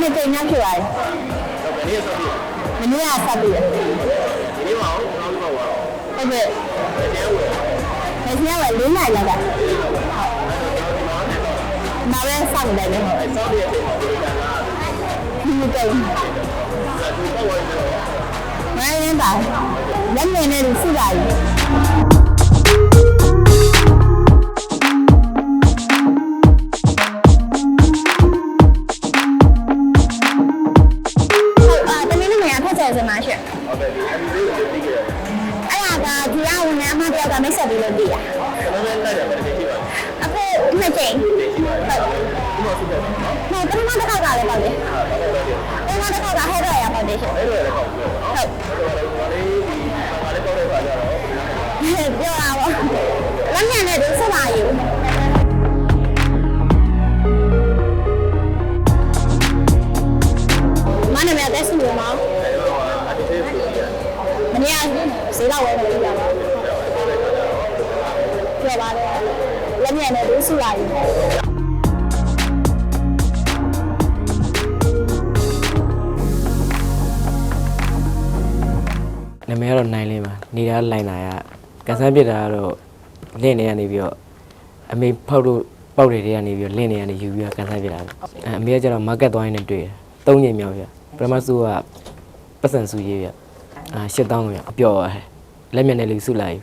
နှစ်ကြိမ်များဖြစ်ပါတယ်ဘယ်နည်းဆောက်ပြမနေ့ကဆက်ပြီးတယ်ဒီနေ့မအောင်နောက်ပြီးတော့ဟုတ်ကဲ့ကျဲဝယ်မင်းကလည်းလေးနိုင်လာတာနားရဲစောင့်တယ်လေဆောက်ရတဲ့ဒီကလာဒီကြိမ်ဒီတော့ဝယ်တော့မင်းရင်းပါလက်နေနဲ့စုပါပြီဟုတ် င်းတို့ကဖတ်ချက်စမှာရှင့်ဟုတ်တယ်ဒီအတူလေးကိုသိကြတယ်အဲ့ဒါကဒီကဝန်ထမ်းအမတယောက်ကမိတ်ဆက်ပြီးလို့တည်တာဘယ်နဲ့တိုက်တယ်ဘယ်နဲ့ရှိပါလဲအခုနှစ်ကြိမ်ဟုတ်ဒီမှာစုတယ်နော်ဟိုပထမတစ်ခါကလည်းပေါ့လေပထမတစ်ခါကဟဲ့တော့ရပါသေးရှင်အဲ့လိုလည်းပေါ့ဟုတ်ဟုတ်ဒါလေးဒီဘာလဲတော့လဲပါကြတော့ပြောတာပေါ့လက်ညံနဲ့ဒီဆက်ပါယူမနမေတက်စုရမော ဈေးတော့ဝယ်လို့ပြပါပြောပါတယ်လက်ညံနဲ့ဒီစုလာယူနာမည်ကတော့နိုင်လင်းပါနေတာလိုင်နာရကန်ဆန်းပြစ်တာကတော့လင့်နေရနေပြီးတော့အမေဖောက်လို့ပေါက်တွေတွေကနေပြီးတော့လင့်နေရနေယူပြီးတော့ကန်ဆန်းပြစ်တာပေါ့အဲအမေကကျတော့မားကတ်သွားရင်းနဲ့တွေ့တယ်သုံးညမြောက်ပြပထမစုကပတ်စံစုရေးပြ အာ8000ပြအပျော်ပါဟဲ့လက်မျက်နဲ့လူစုလိုက်